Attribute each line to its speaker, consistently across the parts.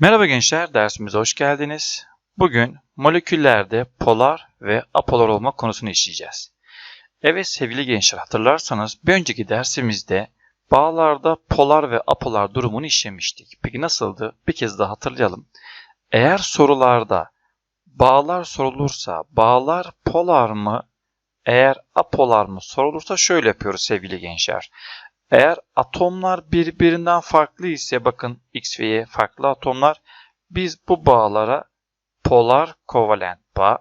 Speaker 1: Merhaba gençler, dersimize hoş geldiniz. Bugün moleküllerde polar ve apolar olma konusunu işleyeceğiz. Evet sevgili gençler hatırlarsanız bir önceki dersimizde bağlarda polar ve apolar durumunu işlemiştik. Peki nasıldı? Bir kez daha hatırlayalım. Eğer sorularda bağlar sorulursa bağlar polar mı, eğer apolar mı sorulursa şöyle yapıyoruz sevgili gençler. Eğer atomlar birbirinden farklı ise bakın X ve Y farklı atomlar biz bu bağlara polar kovalent bağ.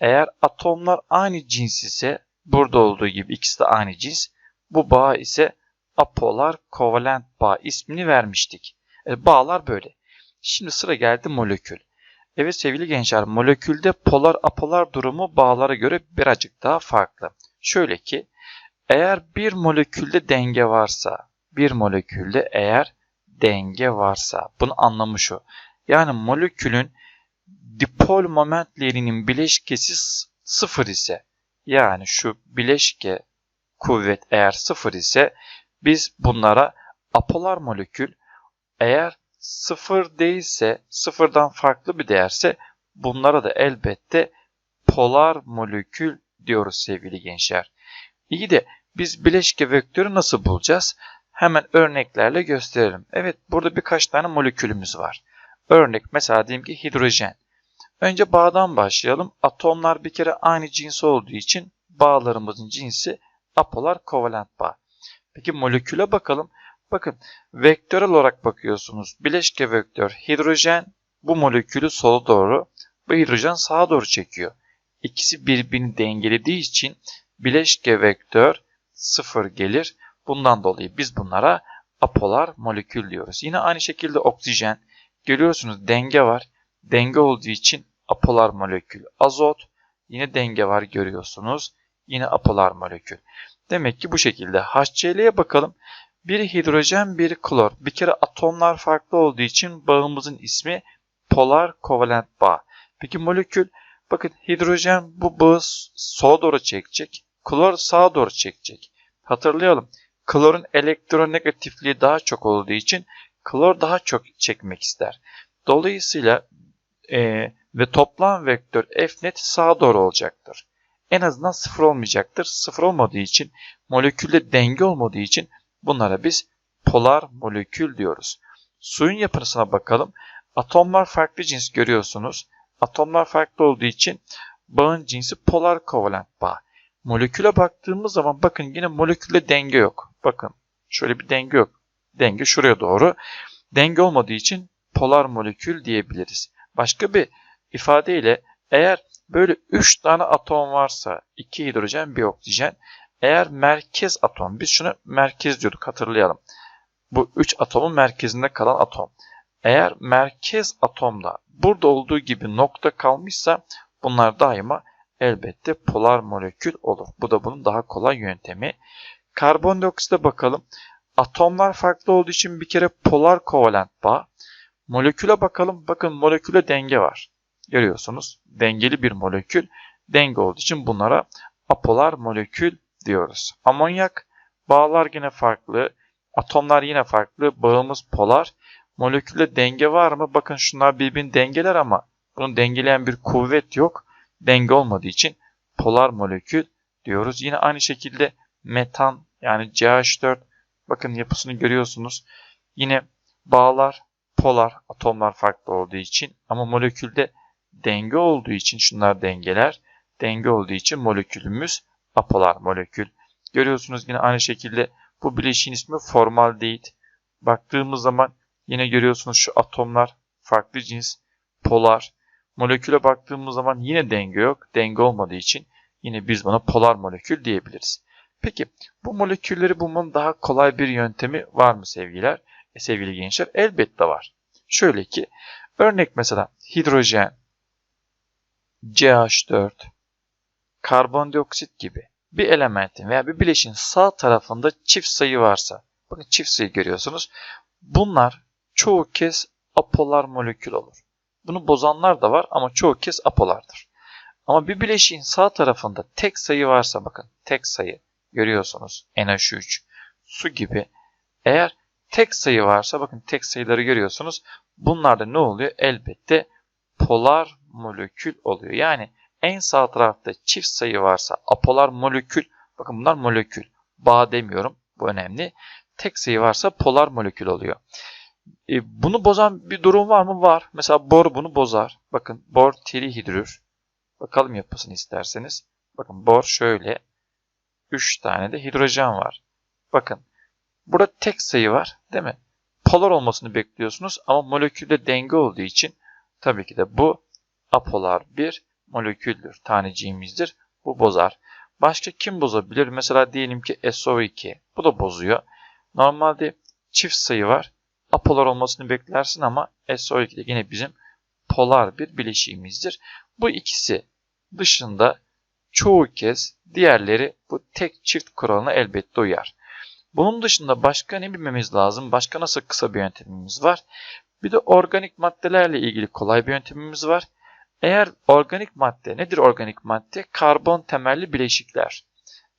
Speaker 1: Eğer atomlar aynı cins ise burada olduğu gibi ikisi de aynı cins bu bağ ise apolar kovalent bağ ismini vermiştik. E, bağlar böyle. Şimdi sıra geldi molekül. Evet sevgili gençler molekülde polar apolar durumu bağlara göre birazcık daha farklı. Şöyle ki eğer bir molekülde denge varsa, bir molekülde eğer denge varsa, bunun anlamı şu. Yani molekülün dipol momentlerinin bileşkesi sıfır ise, yani şu bileşke kuvvet eğer sıfır ise biz bunlara apolar molekül eğer sıfır değilse, sıfırdan farklı bir değerse bunlara da elbette polar molekül diyoruz sevgili gençler. İyi de biz bileşke vektörü nasıl bulacağız? Hemen örneklerle gösterelim. Evet burada birkaç tane molekülümüz var. Örnek mesela diyelim ki hidrojen. Önce bağdan başlayalım. Atomlar bir kere aynı cins olduğu için bağlarımızın cinsi apolar kovalent bağ. Peki moleküle bakalım. Bakın vektörel olarak bakıyorsunuz. Bileşke vektör hidrojen bu molekülü sola doğru, bu hidrojen sağa doğru çekiyor. İkisi birbirini dengelediği için bileşke vektör sıfır gelir. Bundan dolayı biz bunlara apolar molekül diyoruz. Yine aynı şekilde oksijen. Görüyorsunuz denge var. Denge olduğu için apolar molekül. Azot yine denge var görüyorsunuz. Yine apolar molekül. Demek ki bu şekilde HCl'ye bakalım. Biri hidrojen, biri klor. Bir kere atomlar farklı olduğu için bağımızın ismi polar kovalent bağ. Peki molekül, bakın hidrojen bu bağı sola doğru çekecek. Klor sağa doğru çekecek. Hatırlayalım. Klorun elektronegatifliği daha çok olduğu için klor daha çok çekmek ister. Dolayısıyla e, ve toplam vektör F net sağa doğru olacaktır. En azından sıfır olmayacaktır. Sıfır olmadığı için molekülde denge olmadığı için bunlara biz polar molekül diyoruz. Suyun yapısına bakalım. Atomlar farklı cins görüyorsunuz. Atomlar farklı olduğu için bağın cinsi polar kovalent bağ. Moleküle baktığımız zaman bakın yine molekülde denge yok. Bakın şöyle bir denge yok. Denge şuraya doğru. Denge olmadığı için polar molekül diyebiliriz. Başka bir ifadeyle eğer böyle 3 tane atom varsa 2 hidrojen bir oksijen eğer merkez atom biz şunu merkez diyorduk hatırlayalım. Bu 3 atomun merkezinde kalan atom. Eğer merkez atomda burada olduğu gibi nokta kalmışsa bunlar daima elbette polar molekül olur. Bu da bunun daha kolay yöntemi. Karbondioksite bakalım. Atomlar farklı olduğu için bir kere polar kovalent bağ. Moleküle bakalım. Bakın moleküle denge var. Görüyorsunuz. Dengeli bir molekül. Denge olduğu için bunlara apolar molekül diyoruz. Amonyak bağlar yine farklı. Atomlar yine farklı. Bağımız polar. Moleküle denge var mı? Bakın şunlar birbirini dengeler ama bunun dengeleyen bir kuvvet yok denge olmadığı için polar molekül diyoruz. Yine aynı şekilde metan yani CH4 bakın yapısını görüyorsunuz. Yine bağlar polar atomlar farklı olduğu için ama molekülde denge olduğu için şunlar dengeler. Denge olduğu için molekülümüz apolar molekül. Görüyorsunuz yine aynı şekilde bu bileşiğin ismi formaldehit. Baktığımız zaman yine görüyorsunuz şu atomlar farklı cins polar Moleküle baktığımız zaman yine denge yok. Denge olmadığı için yine biz buna polar molekül diyebiliriz. Peki bu molekülleri bulmanın daha kolay bir yöntemi var mı sevgiler? E, sevgili gençler elbette var. Şöyle ki örnek mesela hidrojen, CH4, karbondioksit gibi bir elementin veya bir bileşin sağ tarafında çift sayı varsa bakın çift sayı görüyorsunuz. Bunlar çoğu kez apolar molekül olur. Bunu bozanlar da var ama çoğu kez apolardır. Ama bir bileşiğin sağ tarafında tek sayı varsa bakın tek sayı görüyorsunuz NH3 su gibi eğer tek sayı varsa bakın tek sayıları görüyorsunuz. Bunlarda ne oluyor? Elbette polar molekül oluyor. Yani en sağ tarafta çift sayı varsa apolar molekül. Bakın bunlar molekül. Bağ demiyorum. Bu önemli. Tek sayı varsa polar molekül oluyor. E, bunu bozan bir durum var mı? Var. Mesela bor bunu bozar. Bakın bor trihidrür. Bakalım yapısını isterseniz. Bakın bor şöyle. 3 tane de hidrojen var. Bakın burada tek sayı var değil mi? Polar olmasını bekliyorsunuz ama molekülde denge olduğu için tabii ki de bu apolar bir moleküldür. Taneciğimizdir. Bu bozar. Başka kim bozabilir? Mesela diyelim ki SO2. Bu da bozuyor. Normalde çift sayı var. Apolar olmasını beklersin ama SO2 de yine bizim polar bir bileşiğimizdir. Bu ikisi dışında çoğu kez diğerleri bu tek çift kuralına elbette uyar. Bunun dışında başka ne bilmemiz lazım? Başka nasıl kısa bir yöntemimiz var? Bir de organik maddelerle ilgili kolay bir yöntemimiz var. Eğer organik madde, nedir organik madde? Karbon temelli bileşikler.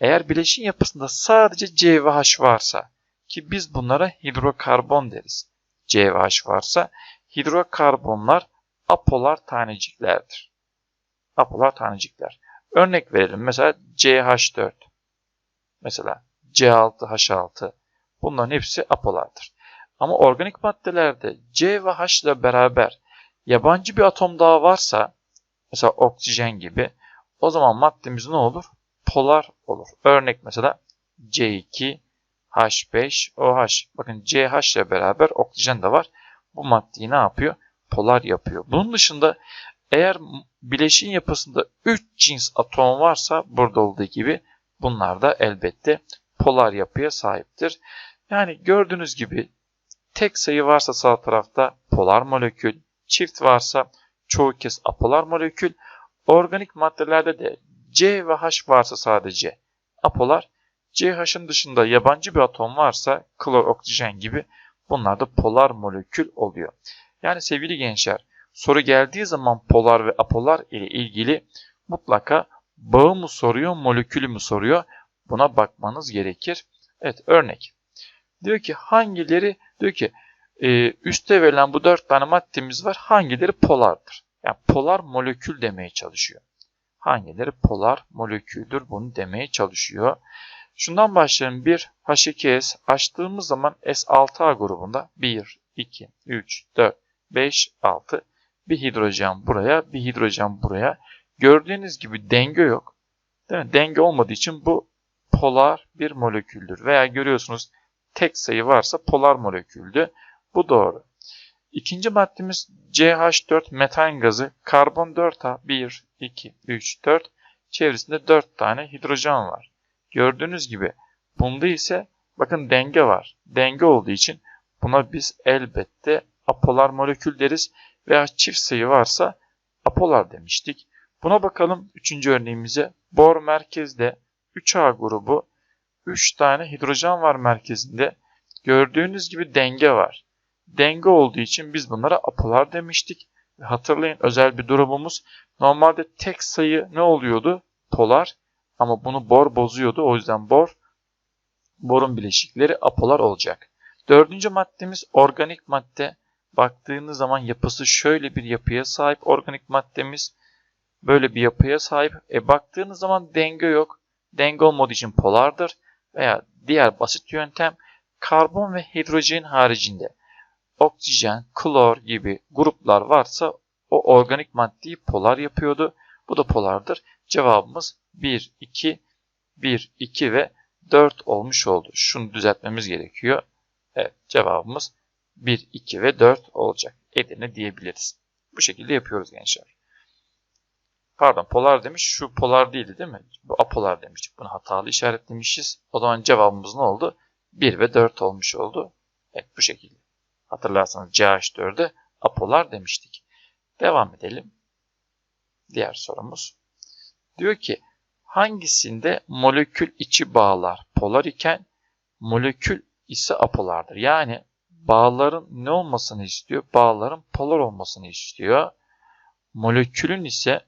Speaker 1: Eğer bileşin yapısında sadece C ve H varsa ki biz bunlara hidrokarbon deriz. C ve H varsa hidrokarbonlar apolar taneciklerdir. Apolar tanecikler. Örnek verelim. Mesela CH4. Mesela C6H6. Bunların hepsi apolardır. Ama organik maddelerde C ve H ile beraber yabancı bir atom daha varsa mesela oksijen gibi o zaman maddemiz ne olur? Polar olur. Örnek mesela C2 H5OH. Bakın CH ile beraber oksijen de var. Bu maddeyi ne yapıyor? Polar yapıyor. Bunun dışında eğer bileşin yapısında 3 cins atom varsa burada olduğu gibi bunlar da elbette polar yapıya sahiptir. Yani gördüğünüz gibi tek sayı varsa sağ tarafta polar molekül, çift varsa çoğu kez apolar molekül, organik maddelerde de C ve H varsa sadece apolar, CH'ın dışında yabancı bir atom varsa klor, oksijen gibi bunlar da polar molekül oluyor. Yani sevgili gençler soru geldiği zaman polar ve apolar ile ilgili mutlaka bağı mı soruyor, molekülü mü soruyor buna bakmanız gerekir. Evet örnek. Diyor ki hangileri diyor ki e, üste verilen bu dört tane maddemiz var hangileri polardır? Yani polar molekül demeye çalışıyor. Hangileri polar moleküldür bunu demeye çalışıyor. Şundan başlayalım. 1 H2S açtığımız zaman S6A grubunda 1, 2, 3, 4, 5, 6 bir hidrojen buraya, bir hidrojen buraya. Gördüğünüz gibi denge yok. Değil mi? Denge olmadığı için bu polar bir moleküldür. Veya görüyorsunuz tek sayı varsa polar moleküldü. Bu doğru. İkinci maddemiz CH4 metan gazı. Karbon 4A 1, 2, 3, 4. Çevresinde 4 tane hidrojen var. Gördüğünüz gibi bunda ise bakın denge var. Denge olduğu için buna biz elbette apolar molekül deriz veya çift sayı varsa apolar demiştik. Buna bakalım üçüncü örneğimize. Bor merkezde 3A grubu 3 tane hidrojen var merkezinde. Gördüğünüz gibi denge var. Denge olduğu için biz bunlara apolar demiştik. Hatırlayın özel bir durumumuz. Normalde tek sayı ne oluyordu? Polar. Ama bunu bor bozuyordu. O yüzden bor, borun bileşikleri apolar olacak. Dördüncü maddemiz organik madde. Baktığınız zaman yapısı şöyle bir yapıya sahip organik maddemiz. Böyle bir yapıya sahip. E baktığınız zaman denge yok. Denge olmadığı için polardır. Veya diğer basit yöntem karbon ve hidrojen haricinde oksijen, klor gibi gruplar varsa o organik maddeyi polar yapıyordu. Bu da polardır. Cevabımız 1, 2, 1, 2 ve 4 olmuş oldu. Şunu düzeltmemiz gerekiyor. Evet cevabımız 1, 2 ve 4 olacak. Edirne diyebiliriz. Bu şekilde yapıyoruz gençler. Pardon polar demiş. Şu polar değildi değil mi? Bu apolar demiştik. Bunu hatalı işaretlemişiz. O zaman cevabımız ne oldu? 1 ve 4 olmuş oldu. Evet bu şekilde. Hatırlarsanız CH4'e apolar demiştik. Devam edelim. Diğer sorumuz. Diyor ki hangisinde molekül içi bağlar polar iken molekül ise apolardır. Yani bağların ne olmasını istiyor? Bağların polar olmasını istiyor. Molekülün ise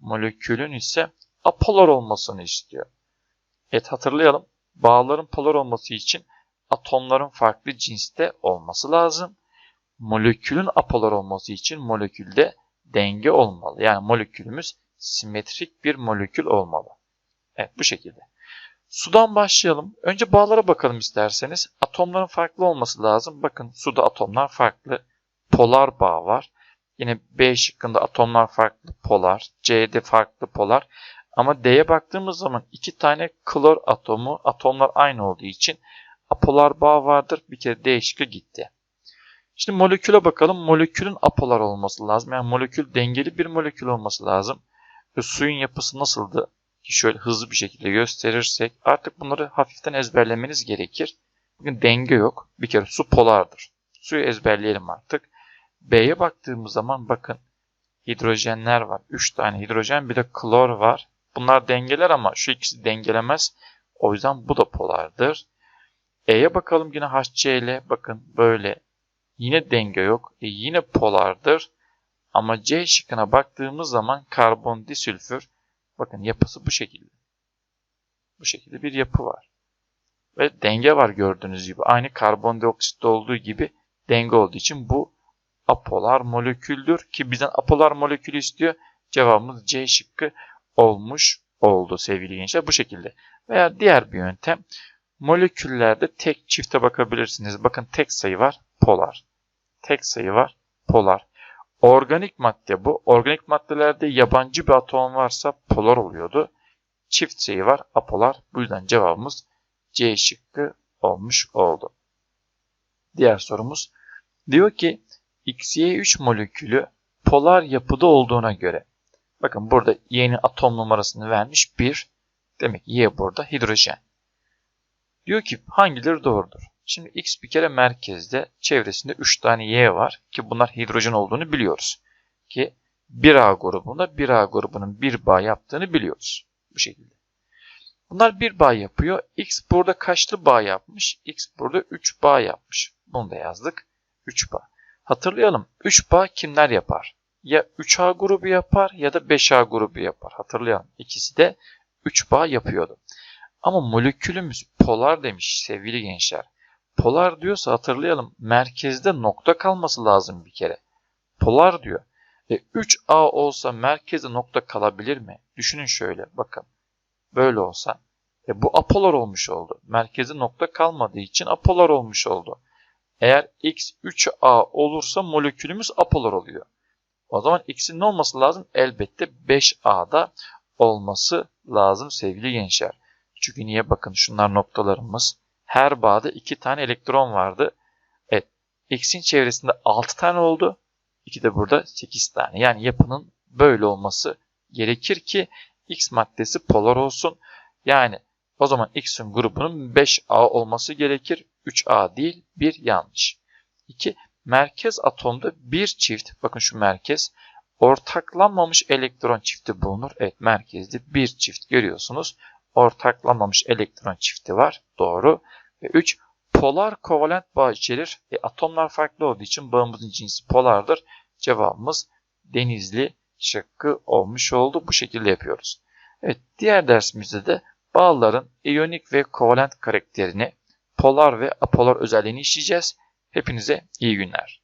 Speaker 1: molekülün ise apolar olmasını istiyor. Evet hatırlayalım. Bağların polar olması için atomların farklı cinste olması lazım. Molekülün apolar olması için molekülde denge olmalı. Yani molekülümüz simetrik bir molekül olmalı. Evet bu şekilde. Sudan başlayalım. Önce bağlara bakalım isterseniz. Atomların farklı olması lazım. Bakın suda atomlar farklı. Polar bağ var. Yine B şıkkında atomlar farklı polar. C'de farklı polar. Ama D'ye baktığımız zaman iki tane klor atomu, atomlar aynı olduğu için apolar bağ vardır. Bir kere D şıkkı gitti. Şimdi moleküle bakalım. Molekülün apolar olması lazım. Yani molekül dengeli bir molekül olması lazım. Ve suyun yapısı nasıldı? Ki şöyle hızlı bir şekilde gösterirsek artık bunları hafiften ezberlemeniz gerekir. Bugün denge yok. Bir kere su polardır. Suyu ezberleyelim artık. B'ye baktığımız zaman bakın hidrojenler var. 3 tane hidrojen bir de klor var. Bunlar dengeler ama şu ikisi dengelemez. O yüzden bu da polardır. E'ye bakalım yine HCl. Bakın böyle. Yine denge yok. E yine polardır. Ama C şıkkına baktığımız zaman karbon disülfür. Bakın yapısı bu şekilde. Bu şekilde bir yapı var. Ve denge var gördüğünüz gibi. Aynı karbondioksitte olduğu gibi denge olduğu için bu apolar moleküldür. Ki bizden apolar molekülü istiyor. Cevabımız C şıkkı olmuş oldu sevgili gençler. Bu şekilde. Veya diğer bir yöntem. Moleküllerde tek çifte bakabilirsiniz. Bakın tek sayı var polar. Tek sayı var polar. Organik madde bu. Organik maddelerde yabancı bir atom varsa polar oluyordu. Çift sayı var apolar. Bu yüzden cevabımız C şıkkı olmuş oldu. Diğer sorumuz diyor ki XY3 molekülü polar yapıda olduğuna göre bakın burada Y'nin atom numarasını vermiş 1. Demek Y burada hidrojen. Diyor ki hangileri doğrudur? Şimdi X bir kere merkezde, çevresinde 3 tane Y var ki bunlar hidrojen olduğunu biliyoruz. Ki 1A grubunda 1A grubunun 1 bağ yaptığını biliyoruz. Bu şekilde. Bunlar 1 bağ yapıyor. X burada kaçlı bağ yapmış? X burada 3 bağ yapmış. Bunu da yazdık. 3 bağ. Hatırlayalım. 3 bağ kimler yapar? Ya 3A grubu yapar ya da 5A grubu yapar. Hatırlayalım. İkisi de 3 bağ yapıyordu. Ama molekülümüz polar demiş sevgili gençler. Polar diyorsa hatırlayalım merkezde nokta kalması lazım bir kere. Polar diyor. E 3A olsa merkezde nokta kalabilir mi? Düşünün şöyle bakın. Böyle olsa. E bu apolar olmuş oldu. Merkezde nokta kalmadığı için apolar olmuş oldu. Eğer x 3A olursa molekülümüz apolar oluyor. O zaman x'in ne olması lazım? Elbette 5A'da olması lazım sevgili gençler. Çünkü niye bakın şunlar noktalarımız. Her bağda 2 tane elektron vardı. Evet. X'in çevresinde 6 tane oldu. 2 de burada 8 tane. Yani yapının böyle olması gerekir ki X maddesi polar olsun. Yani o zaman X'in grubunun 5A olması gerekir. 3A değil 1 yanlış. 2. Merkez atomda bir çift bakın şu merkez ortaklanmamış elektron çifti bulunur. Evet merkezde bir çift görüyorsunuz. Ortaklanmamış elektron çifti var. Doğru. Ve 3. Polar kovalent bağ içerir. E, atomlar farklı olduğu için bağımızın cinsi polardır. Cevabımız denizli şıkkı olmuş oldu. Bu şekilde yapıyoruz. Evet diğer dersimizde de bağların iyonik ve kovalent karakterini, polar ve apolar özelliğini işleyeceğiz. Hepinize iyi günler.